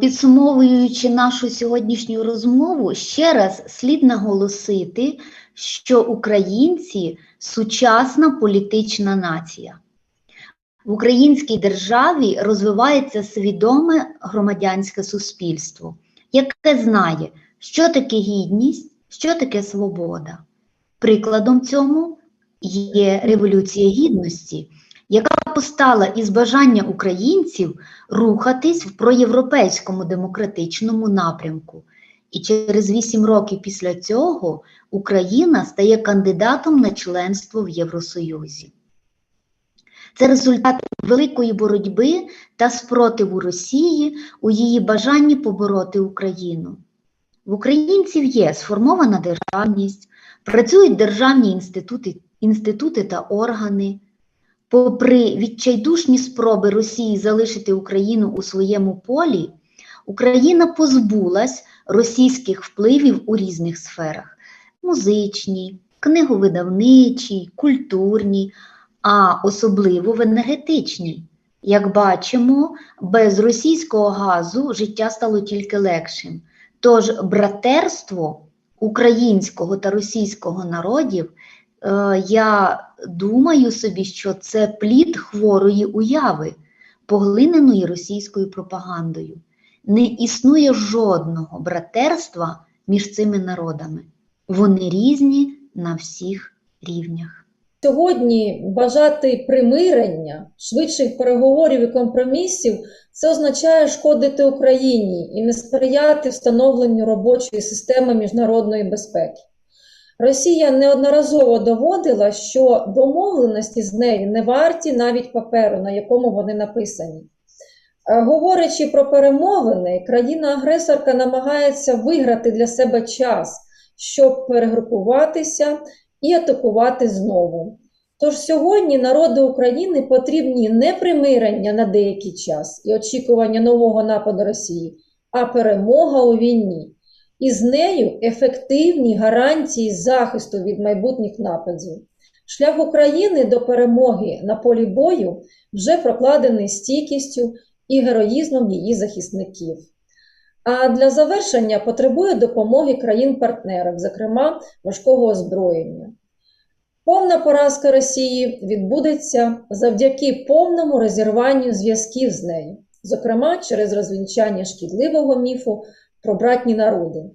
Підсумовуючи нашу сьогоднішню розмову, ще раз слід наголосити, що українці сучасна політична нація. В українській державі розвивається свідоме громадянське суспільство, яке знає, що таке гідність, що таке свобода. Прикладом цьому є Революція Гідності, яка постала із бажання українців рухатись в проєвропейському демократичному напрямку. І через вісім років після цього Україна стає кандидатом на членство в Євросоюзі. Це результат великої боротьби та спротиву Росії у її бажанні побороти Україну. В українців є сформована державність, працюють державні інститути, інститути та органи. Попри відчайдушні спроби Росії залишити Україну у своєму полі, Україна позбулась російських впливів у різних сферах: музичній, книговидавничій, культурній, а особливо в енергетичній. Як бачимо, без російського газу життя стало тільки легшим. Тож братерство українського та російського народів, я думаю собі, що це плід хворої уяви, поглиненої російською пропагандою. Не існує жодного братерства між цими народами. Вони різні на всіх рівнях. Сьогодні бажати примирення, швидших переговорів і компромісів це означає шкодити Україні і не сприяти встановленню робочої системи міжнародної безпеки. Росія неодноразово доводила, що домовленості з нею не варті навіть паперу, на якому вони написані. Е, Говорячи про перемовини, країна-агресорка намагається виграти для себе час, щоб перегрупуватися і атакувати знову. Тож сьогодні народу України потрібні не примирення на деякий час і очікування нового нападу Росії, а перемога у війні. І з нею ефективні гарантії захисту від майбутніх нападів. Шлях України до перемоги на полі бою вже прокладений стійкістю і героїзмом її захисників. А для завершення потребує допомоги країн-партнерів, зокрема важкого озброєння. Повна поразка Росії відбудеться завдяки повному розірванню зв'язків з нею, зокрема через розвінчання шкідливого міфу про братні народи.